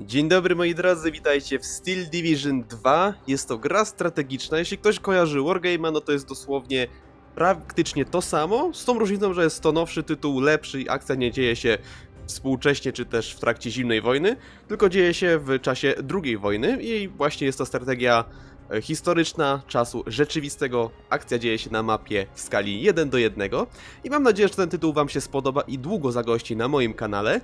Dzień dobry moi drodzy, witajcie w Steel Division 2. Jest to gra strategiczna. Jeśli ktoś kojarzy Wargame'a, no to jest dosłownie praktycznie to samo, z tą różnicą, że jest to nowszy tytuł, lepszy i akcja nie dzieje się współcześnie czy też w trakcie zimnej wojny, tylko dzieje się w czasie II wojny i właśnie jest to strategia e, historyczna czasu rzeczywistego. Akcja dzieje się na mapie w skali 1 do 1 i mam nadzieję, że ten tytuł wam się spodoba i długo zagości na moim kanale.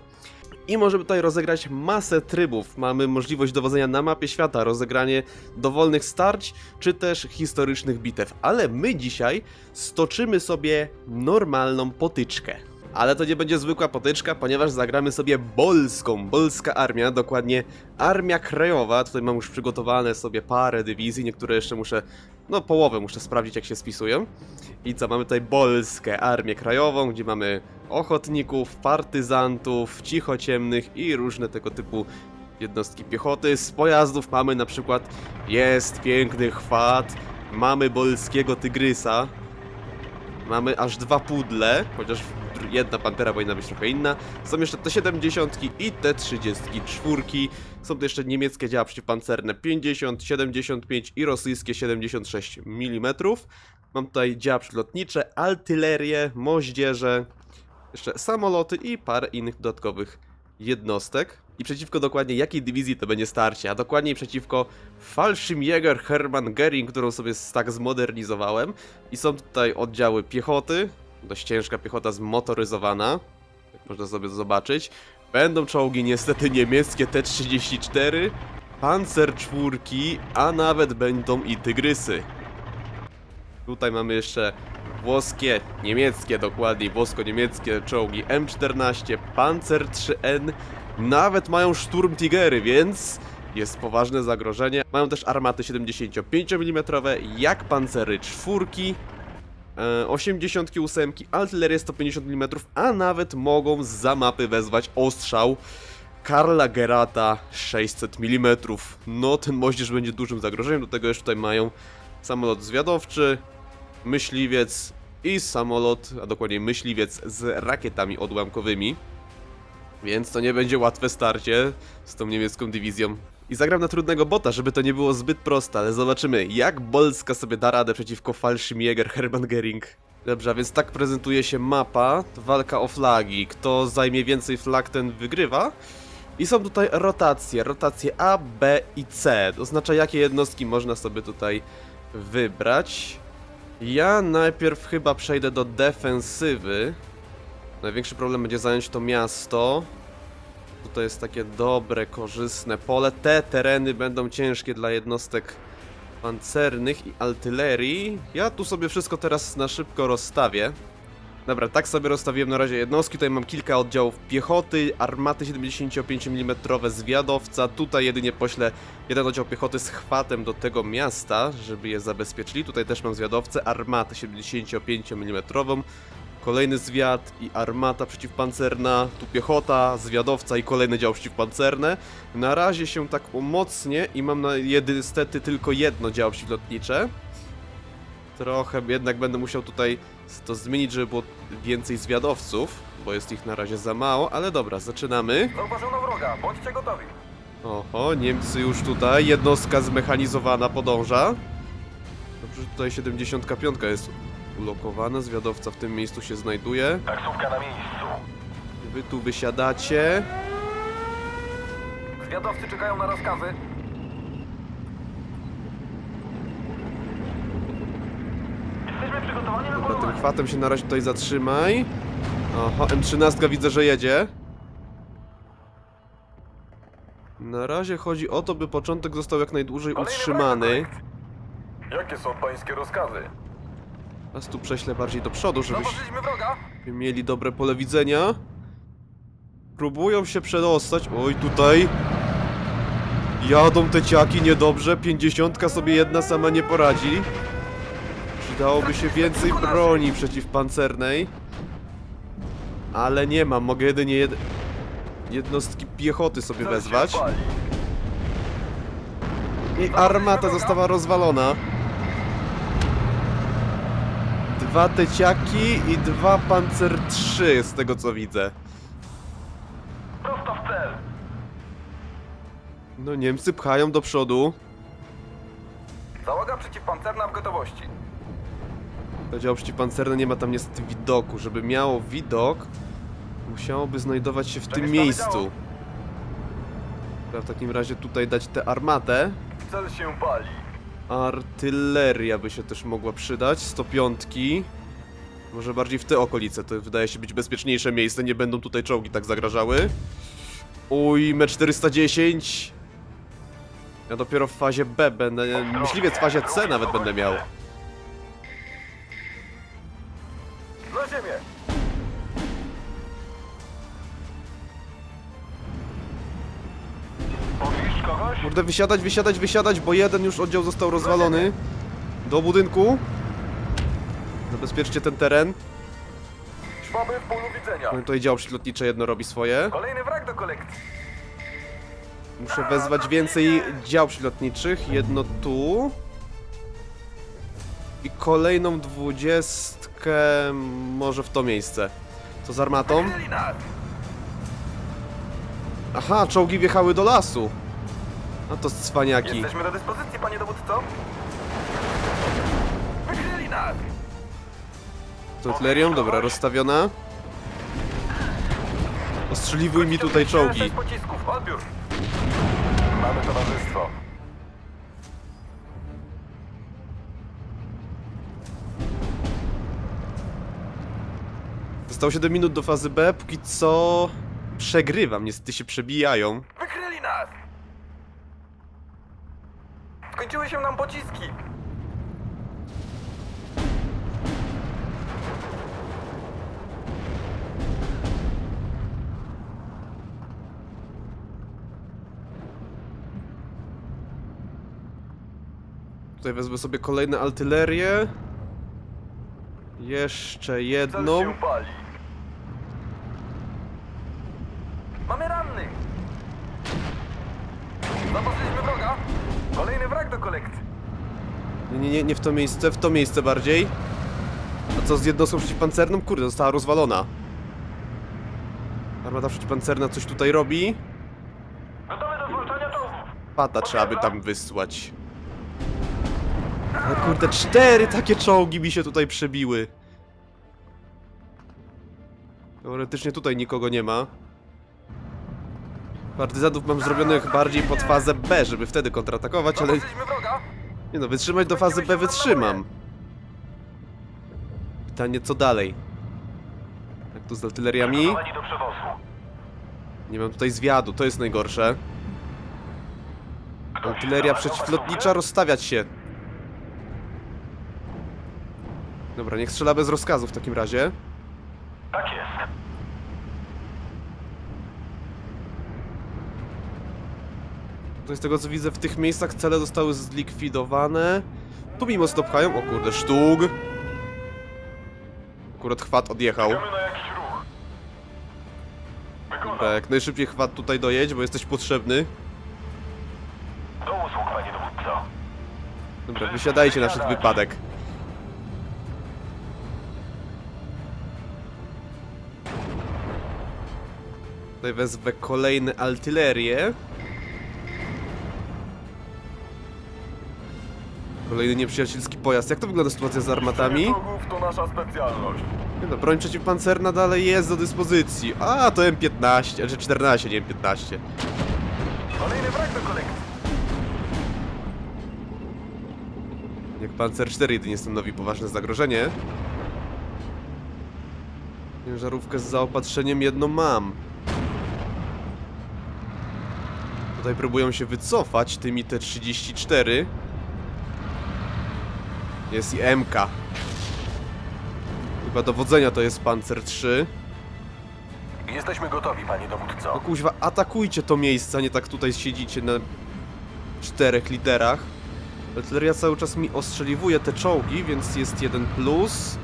I możemy tutaj rozegrać masę trybów. Mamy możliwość dowodzenia na mapie świata, rozegranie dowolnych starć, czy też historycznych bitew. Ale my dzisiaj stoczymy sobie normalną potyczkę. Ale to nie będzie zwykła potyczka, ponieważ zagramy sobie bolską, bolska armia, dokładnie Armia Krajowa. Tutaj mam już przygotowane sobie parę dywizji, niektóre jeszcze muszę, no połowę muszę sprawdzić jak się spisują. I co, mamy tutaj bolskę Armię Krajową, gdzie mamy ochotników, partyzantów, cichociemnych i różne tego typu jednostki piechoty. Z pojazdów mamy na przykład, jest piękny chwat, mamy bolskiego tygrysa, mamy aż dwa pudle, chociaż jedna pantera powinna być trochę inna. Są jeszcze te 70 i te 34. Są tu jeszcze niemieckie działa przeciwpancerne 50, 75 i rosyjskie 76 mm. Mam tutaj działa przylotnicze, artylerię, moździerze, jeszcze samoloty i parę innych dodatkowych jednostek. I przeciwko dokładnie jakiej dywizji to będzie starcie, a dokładniej przeciwko Fallschirmjäger Hermann Göring, którą sobie tak zmodernizowałem. I są tutaj oddziały piechoty, dość ciężka piechota zmotoryzowana, jak można sobie zobaczyć. Będą czołgi niestety niemieckie T-34, Panzer czwórki, a nawet będą i tygrysy. Tutaj mamy jeszcze włoskie, niemieckie dokładniej, włosko-niemieckie czołgi M14, Panzer 3N, nawet mają Sturmtigery, więc jest poważne zagrożenie. Mają też armaty 75 mm, jak pancery czwórki, e, 88, artylerię 150 mm, a nawet mogą za mapy wezwać ostrzał Karla Gerata 600 mm. No, ten moździerz będzie dużym zagrożeniem, do tego jeszcze tutaj mają samolot zwiadowczy, myśliwiec i samolot, a dokładniej myśliwiec z rakietami odłamkowymi. Więc to nie będzie łatwe starcie z tą niemiecką dywizją. I zagram na trudnego bota, żeby to nie było zbyt proste, ale zobaczymy, jak Bolska sobie da radę przeciwko Fallschirmjäger Hermann Göring. Dobrze, a więc tak prezentuje się mapa, walka o flagi. Kto zajmie więcej flag, ten wygrywa. I są tutaj rotacje, rotacje A, B i C. To oznacza, jakie jednostki można sobie tutaj wybrać. Ja najpierw chyba przejdę do defensywy. Największy problem będzie zająć to miasto. Tutaj jest takie dobre, korzystne pole. Te tereny będą ciężkie dla jednostek pancernych i artylerii. Ja tu sobie wszystko teraz na szybko rozstawię. Dobra, tak sobie rozstawiłem na razie jednostki. Tutaj mam kilka oddziałów piechoty, armaty 75 mm, zwiadowca. Tutaj jedynie poślę jeden oddział piechoty z chwatem do tego miasta, żeby je zabezpieczyli. Tutaj też mam zwiadowcę, armatę 75 mm, kolejny zwiad i armata przeciwpancerna, tu piechota, zwiadowca i kolejne dział przeciwpancerne. Na razie się tak umocnię i mam na niestety tylko jedno dział przeciwlotnicze. Trochę jednak będę musiał tutaj to zmienić, żeby było więcej zwiadowców, bo jest ich na razie za mało, ale dobra, zaczynamy. Zauważono wroga, bądźcie gotowi. Oho, Niemcy już tutaj, jednostka zmechanizowana podąża. Dobrze, że tutaj 75 jest ulokowana, zwiadowca w tym miejscu się znajduje. Taksówka na miejscu. Wy tu wysiadacie. Zwiadowcy czekają na rozkazy. Jesteśmy przygotowani chwatem się na razie tutaj zatrzymaj. Oho, M13 widzę, że jedzie. Na razie chodzi o to, by początek został jak najdłużej utrzymany. Jakie są pańskie rozkazy? Teraz tu prześlę bardziej do przodu, żebyśmy wroga. mieli dobre pole widzenia. Próbują się przedostać. Oj, tutaj. Jadą te ciaki niedobrze. Pięćdziesiątka sobie jedna sama nie poradzi. Przydałoby się więcej broni przeciwpancernej. Ale nie mam. Mogę jedynie jed... jednostki piechoty sobie wezwać. I armata została rozwalona. Dwa teciaki i dwa pancer 3 z tego co widzę. Prosto w cel. No Niemcy pchają do przodu. Załoga przeciwpancerna w gotowości. Powiedział przeciwpancerne, nie ma tam niestety widoku. Żeby miało widok, musiałoby znajdować się w tym miejscu. Dobra, w takim razie tutaj dać tę armatę. Cel się pali. Artyleria by się też mogła przydać. 105. Może bardziej w te okolice. To wydaje się być bezpieczniejsze miejsce. Nie będą tutaj czołgi tak zagrażały. Uj, M410. Ja dopiero w fazie B będę. Myśliwiec w fazie C nawet będę miał. Kurde, wysiadać, wysiadać, wysiadać, bo jeden już oddział został rozwalony. Do budynku. Zabezpieczcie ten teren. Szwaby w polu widzenia. No i tutaj dział przylotnicze jedno robi swoje. Kolejny wrak do kolekcji. Muszę wezwać więcej dział przylotniczych. Jedno tu. I kolejną dwudziestkę może w to miejsce. Co z armatą? Aha, czołgi wjechały do lasu. A to cwaniaki. Jesteśmy do dyspozycji, panie dowódco. Wykryli nas! Artylerią, dobra, rozstawiona. Ostrzeliwuj mi tutaj czołgi. Sześć pocisków, odbiór. Mamy towarzystwo. Zostało 7 minut do fazy B, póki co przegrywam, niestety się przebijają. Wykryli nas! Skończyły się nam pociski. Tutaj wezmę sobie kolejne artylerię. Jeszcze Cel jedną. się pali. Mamy rannych. Kolejny wrak do kolekcji. Nie, nie, nie, nie w to miejsce, w to miejsce bardziej. A co z jednostką przeciwpancerną? Kurde, została rozwalona. Armata przeciwpancerna coś tutaj robi. Gotowy do zwalczania czołgów. Pata trzeba by tam wysłać. Ale kurde, cztery takie czołgi mi się tutaj przebiły. Teoretycznie tutaj nikogo nie ma. Partyzantów mam zrobionych bardziej pod fazę B, żeby wtedy kontratakować, ale nie no, wytrzymać do fazy B wytrzymam. Pytanie co dalej? Jak tu z artyleriami? Nie mam tutaj zwiadu, to jest najgorsze. Artyleria przeciwlotnicza rozstawiać się. Dobra, niech strzela bez rozkazu w takim razie. Tak jest. To z tego co widzę, w tych miejscach cele zostały zlikwidowane. Tu mimo stopchają. O kurde, sztug. Akurat chwat odjechał. Czekamy na jakiś ruch. Dobra, Wykonam. jak najszybciej chwat tutaj dojedź, bo jesteś potrzebny. Do usług, panie dowódco. Dobra, wysiadajcie na wszelki wypadek. Tutaj wezwę kolejne artylerię. Kolejny nieprzyjacielski pojazd. Jak to wygląda sytuacja z armatami? to nasza specjalność. Nie no, broń przeciwpancerna dalej jest do dyspozycji. A, to M15, czy 14, nie M15. Kolejny wrak do kolekcji. Jak Panzer 4 jedynie stanowi poważne zagrożenie. Ciężarówkę z zaopatrzeniem jedno mam. Tutaj próbują się wycofać tymi T-34. Jest i MK. Chyba dowodzenia to jest Panzer 3. Jesteśmy gotowi, panie No dowódco. kuźwa, atakujcie to miejsce, a nie tak tutaj siedzicie na czterech liderach. Artyleria cały czas mi ostrzeliwuje te czołgi, więc jest jeden plus.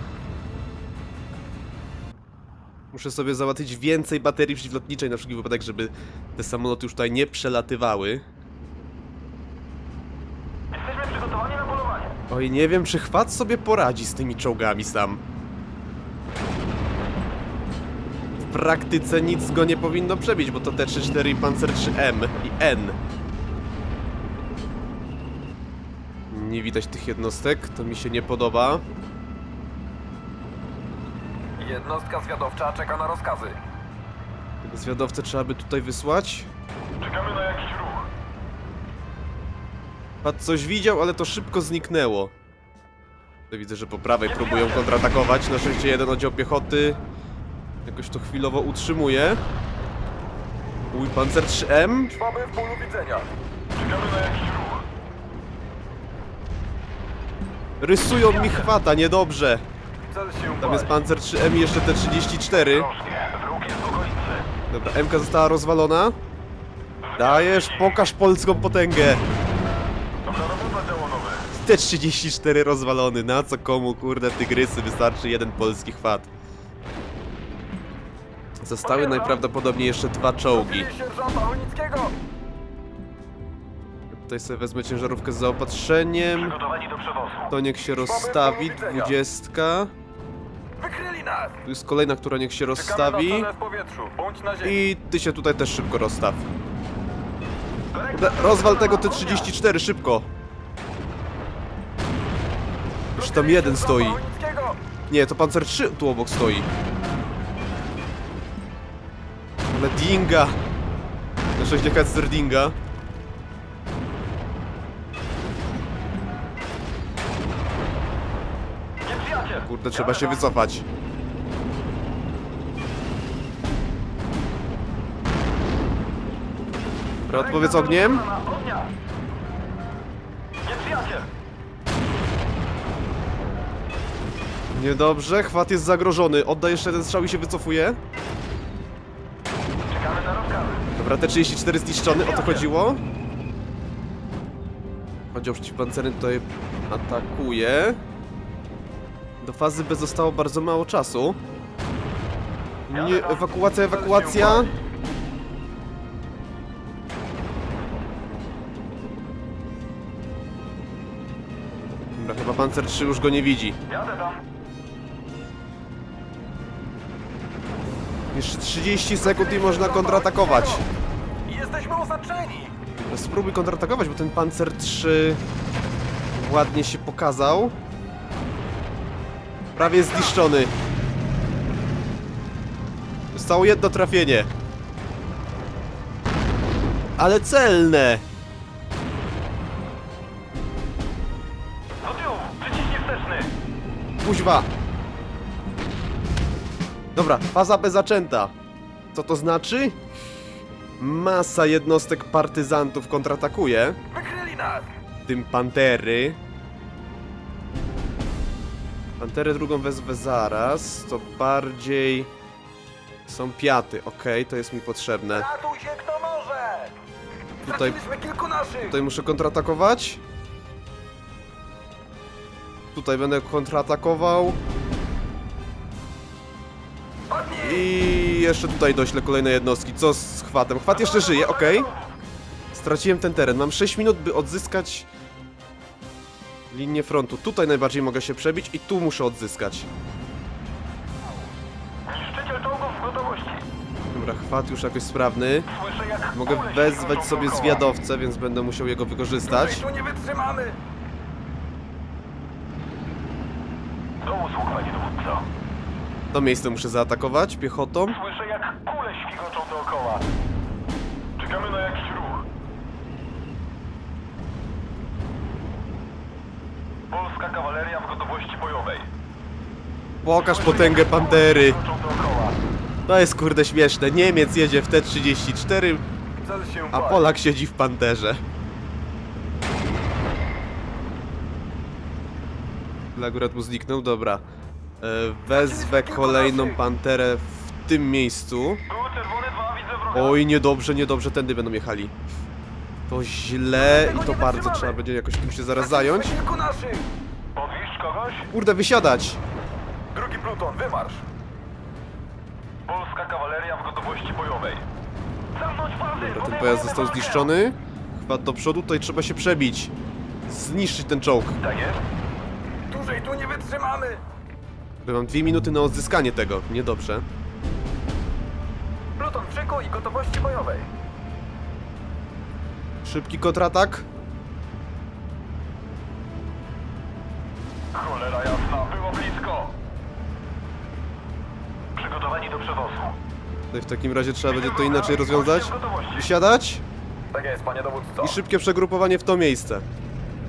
Muszę sobie załatwić więcej baterii przeciwlotniczej na wszelki wypadek, żeby te samoloty już tutaj nie przelatywały. Oj, nie wiem, czy chwat sobie poradzi z tymi czołgami sam. W praktyce nic go nie powinno przebić, bo to T-34 i Panzer 3M i N. Nie widać tych jednostek, to mi się nie podoba. Jednostka zwiadowcza czeka na rozkazy. Tego zwiadowcę trzeba by tutaj wysłać. Czekamy na jakiś ruch. Pat coś widział, ale to szybko zniknęło. To widzę, że po prawej próbują kontratakować. Na szczęście jeden oddział piechoty jakoś to chwilowo utrzymuje. Mój pancer 3M. Szwaby w polu widzenia. Czekamy na jakiś ruch. Rysują mi chwata, niedobrze. Cel się Tam jest pali. pancer 3M i jeszcze te 34. Ostrożnie, wróg jest w okolicy. Dobra, MK została rozwalona. Dajesz, pokaż polską potęgę. Działonowy. T-34 rozwalony, na co komu, kurde, tygrysy, wystarczy jeden polski chwat. Zostały najprawdopodobniej jeszcze dwa czołgi. Tutaj sobie wezmę ciężarówkę z zaopatrzeniem. To niech się rozstawi, dwudziestka. Tu jest kolejna, która niech się rozstawi. I ty się tutaj też szybko rozstaw. Rozwal tego T-34, szybko. Już tam jeden stoi. Nie, to Panzer 3 tu obok stoi. Ale Dinga. Na szczęście Hetzer Dinga. Kurde, trzeba się wycofać. Dobra, odpowiedz ogniem. Niedobrze, chwat jest zagrożony. Odda jeszcze jeden strzał i się wycofuje. Czekamy na. Dobra, T-34 zniszczony, o to chodziło. Chodził przeciwpancerny tutaj atakuje. Do fazy B zostało bardzo mało czasu. Nie, ewakuacja, ewakuacja. Dobra, chyba Panzer 3 już go nie widzi. Jadę tam. Jeszcze 30 sekund i można kontratakować. Jesteśmy osaczeni. Spróbuj kontratakować, bo ten Panzer 3 ładnie się pokazał. Prawie zniszczony. Zostało jedno trafienie. Ale celne! Do tyłu. Przyciśnij wsteczny. Kuźwa! Dobra, faza B zaczęta. Co to znaczy? Masa jednostek partyzantów kontratakuje. Wykryli nas. w tym Pantery. Panterę drugą wezwę zaraz, to bardziej są piaty, okej, to jest mi potrzebne. Ratuj się kto może. Tutaj- Straciliśmy kilku naszych. Tutaj muszę kontratakować. Tutaj będę kontratakował. I jeszcze tutaj doślę kolejne jednostki. Co z chwatem? Chwat jeszcze żyje, okej. Straciłem ten teren. Mam 6 minut, by odzyskać linię frontu. Tutaj najbardziej mogę się przebić i tu muszę odzyskać. Niszczyciel czołgów w gotowości. Dobra, chwat już jakoś sprawny. Słyszę jak Mogę kule wezwać sobie dookoła. zwiadowcę, więc będę musiał jego wykorzystać. Tu nie wytrzymamy. Do usług, panie dowódco. To miejsce muszę zaatakować piechotą. Słyszę jak kule świgoczą dookoła. Czekamy na jakiś ruch. Polska kawaleria w gotowości bojowej. Pokaż potęgę Pantery. Świgoczą dookoła. To jest kurde śmieszne. Niemiec jedzie w T-34, Cel się a pali. Polak siedzi w Panterze. Akurat mu zniknął, dobra. E, Wezwę kolejną Panterę w tym miejscu. Był czerwony dwa, widzę wroga. Oj, niedobrze, niedobrze, tędy będą jechali. To źle i to bardzo trzeba będzie jakoś tym się zaraz zająć. Straciliśmy kilku naszych. Podwieźć kogoś? Kurde, wysiadać! Drugi pluton, wymarsz. Polska kawaleria w gotowości bojowej. Zamknąć fazy! Dobra, ten pojazd został zniszczony. Chwat do przodu, tutaj trzeba się przebić. Zniszczyć ten czołg. Tak jest. Dłużej tu nie wytrzymamy. Mam dwie minuty na odzyskanie tego. Niedobrze. Pluton w i gotowości bojowej. Szybki kontratak. Cholera jasna, było blisko. Przygotowani do przewozu. No i w takim razie trzeba będzie to inaczej rozwiązać. Wysiadać Tak jest, panie dowódco. i szybkie przegrupowanie w to miejsce.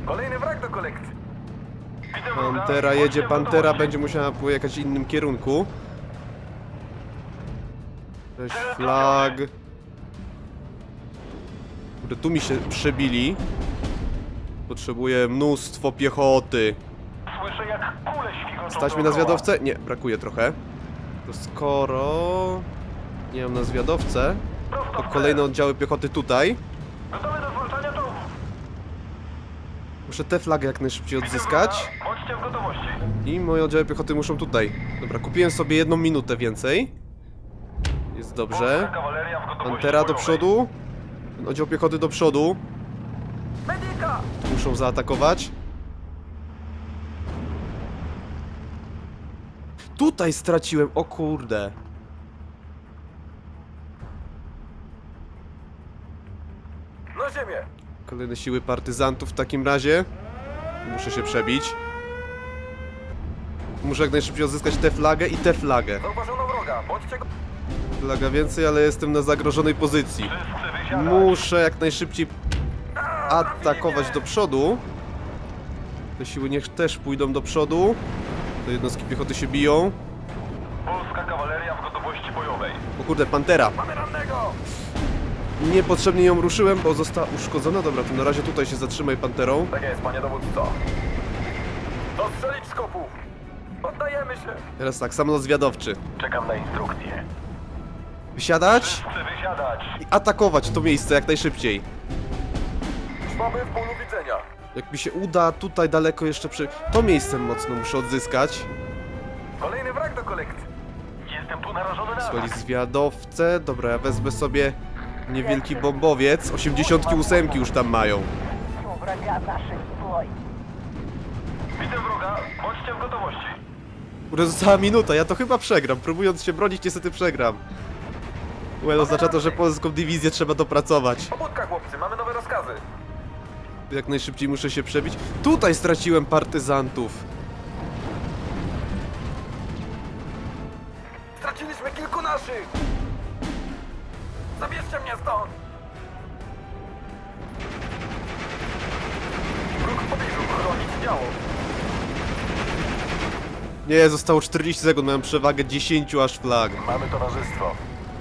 Kolejny wrak do kolekcji. Pantera jedzie, Pantera będzie musiała pojechać w innym kierunku. Weź flag. Kurde, tu mi się przebili. Potrzebuję mnóstwo piechoty. Stać mi na dookoła. zwiadowcę? Nie, brakuje trochę. To skoro... Nie mam na zwiadowcę, Prosto to kolejne oddziały piechoty tutaj. Muszę tę flagę jak najszybciej odzyskać. Bądźcie w gotowości. I moje oddziały piechoty muszą tutaj. Dobra, kupiłem sobie jedną minutę więcej. Jest dobrze. Polska kawaleria w gotowości Pantera do bojowej. przodu. Ten oddział piechoty do przodu. Medyka! Muszą zaatakować. Tutaj straciłem, o kurde. Na ziemię! Kolejne siły partyzantów w takim razie. Muszę się przebić. Muszę jak najszybciej odzyskać tę flagę i tę flagę. Zauważono wroga. Bądźcie go... Flaga więcej, ale jestem na zagrożonej pozycji. Muszę jak najszybciej atakować do przodu. Te siły niech też pójdą do przodu. Te jednostki piechoty się biją. Polska kawaleria w gotowości bojowej. O kurde, Pantera. Mamy rannego! Niepotrzebnie ją ruszyłem, bo została uszkodzona. Dobra, to na razie tutaj się zatrzymaj Panterą. Tak jest, panie dowódco. Dostrzelić skopu! Poddajemy się! Teraz tak, samolot zwiadowczy. Czekam na instrukcję. Wysiadać Wszyscy wysiadać! i atakować to miejsce jak najszybciej. Trwamy w polu widzenia. Jak mi się uda tutaj daleko jeszcze przy... To miejsce mocno muszę odzyskać. Kolejny wrak do kolekcji. Jestem tu narażony na Swali zwiadowcę. Dobra, ja wezmę sobie niewielki bombowiec. 88 już tam mają. Widzę wroga. Bądźcie w gotowości. Została minuta, ja to chyba przegram. Próbując się bronić, niestety przegram. Well, oznacza to, że polską dywizję trzeba dopracować. Pobudka, chłopcy, mamy nowe rozkazy. Jak najszybciej muszę się przebić. Tutaj straciłem partyzantów. Straciliśmy kilku naszych! Zabierzcie mnie stąd! Wróg w pobliżu, chronić działo. Nie, zostało 40 sekund, miałem przewagę 10 aż flag. Mamy towarzystwo.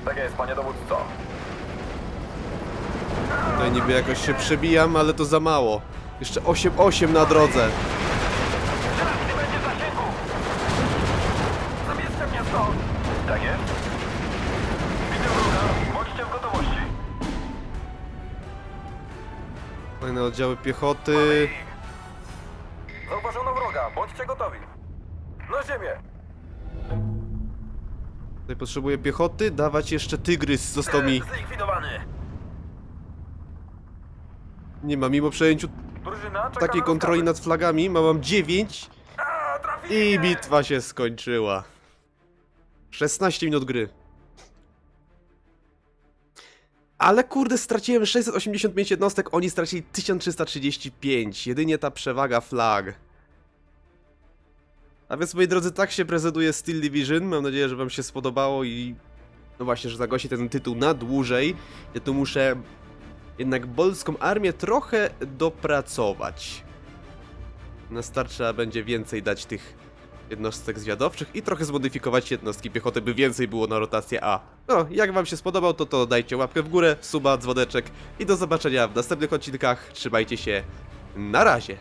Tak jest, panie dowódco. Tutaj niby jakoś się przebijam, ale to za mało. Jeszcze 8-8 na drodze. Teraz nie będzie zasięgu! Zabierzcie mnie stąd! Tak jest. Widzę wroga, bądźcie w gotowości. Kolejne oddziały piechoty. Zauważono wroga, bądźcie gotowi. Ziemię! Tutaj potrzebuję piechoty, dawać jeszcze tygrys został mi. Zlikwidowany! Nie ma, mimo przejęciu Drużyna, czeka takiej na kontroli rozkazy. nad flagami, mam 9 A, trafili i mnie! bitwa się skończyła. 16 minut gry. Ale kurde, straciłem 685 jednostek, oni stracili 1335. Jedynie ta przewaga flag. A więc, moi drodzy, tak się prezentuje Steel Division. Mam nadzieję, że wam się spodobało i... No właśnie, że zagości ten tytuł na dłużej. Ja tu muszę jednak polską armię trochę dopracować. Na start trzeba będzie więcej dać tych jednostek zwiadowczych i trochę zmodyfikować jednostki piechoty, by więcej było na rotację A. No, jak wam się spodobał, to to dajcie łapkę w górę, suba, dzwoneczek i do zobaczenia w następnych odcinkach. Trzymajcie się, na razie!